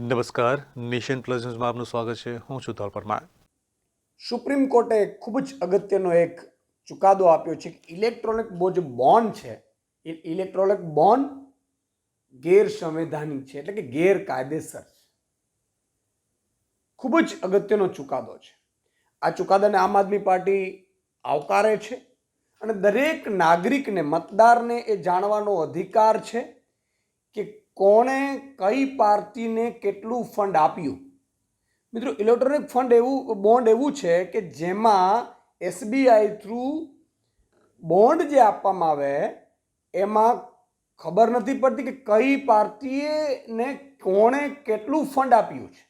નમસ્કાર. Nation plus ન્યૂઝમાં આપનું સ્વાગત છે. હું છું ધોલ પરમાર. સુપ્રીમ કોર્ટે ખૂબ જ અગત્યનો એક ચુકાદો આપ્યો છે કે ઇલેક્ટ્રોનિક બોજ બોન્ડ છે. એ ઇલેક્ટ્રોનિક બોન્ડ ગેરસંવૈધાનિક છે. એટલે કે ગેરકાયદેસર છે. ખૂબ જ અગત્યનો ચુકાદો છે. આ ચુકાદાને આમ આદમી પાર્ટી આવકારે છે અને દરેક નાગરિકને, મતદારને એ જાણવાનો અધિકાર છે કે કોણે કઈ પાર્ટીને કેટલું ફંડ આપ્યું? મિત્રો, ઇલેક્ટ્રોનિક ફંડ એવું, બોન્ડ એવું છે કે જેમાં એસબીઆઈ થ્રુ બોન્ડ જે આપવામાં આવે, એમાં ખબર નથી પડતી કે કઈ પાર્ટીએ ને કોણે કેટલું ફંડ આપ્યું છે.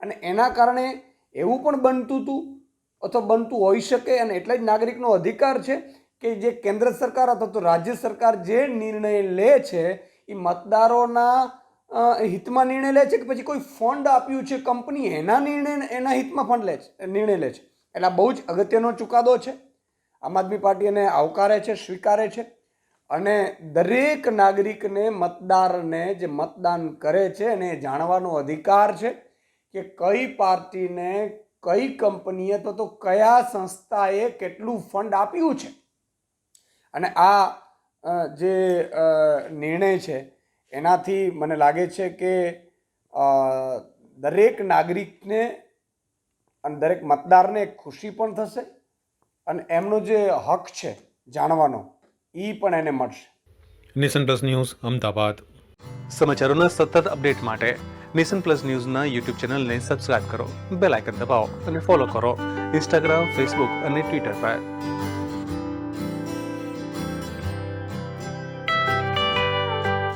અને એના કારણે એવું પણ બનતું હતું અથવા બનતું હોઈ શકે અને એટલે જ નાગરિકનો અધિકાર છે કે જે કેન્દ્ર સરકાર અથવા તો રાજ્ય સરકાર જે નિર્ણય લે છે એ મતદારોના હિતમાં નિર્ણય લે છે કે પછી કોઈ ફંડ આપ્યું છે કંપની એના નિર્ણય, એના હિતમાં ફંડ લે છે નિર્ણય લે છે. એટલે બહુ જ અગત્યનો ચુકાદો છે. આમ આદમી પાર્ટી એને આવકારે છે, સ્વીકારે છે. અને દરેક નાગરિકને મતદારને જે મતદાન કરે છે એને જાણવાનો અધિકાર છે કે કઈ પાર્ટીને કઈ કંપનીએ તો તો કયા સંસ્થાએ કેટલું ફંડ આપ્યું છે. અને આ જે નિર્ણય છે એનાથી મને લાગે છે કે દરેક નાગરિકને અને દરેક મતદારને ખુશી પણ થશે અને એમનો જે હક છે જાણવાનો એ પણ એને મળશે. Nation plus news Ahmedabad. સમાચારોના સતત અપડેટ માટે નેશન પ્લસ ન્યૂઝના યુટ્યુબ ચેનલને સબસ્ક્રાઇબ કરો બેલ આઇકન દબાવો અને ફોલો કરો ઇન્સ્ટાગ્રામ ફેસબુક અને ટ્વિટર પર.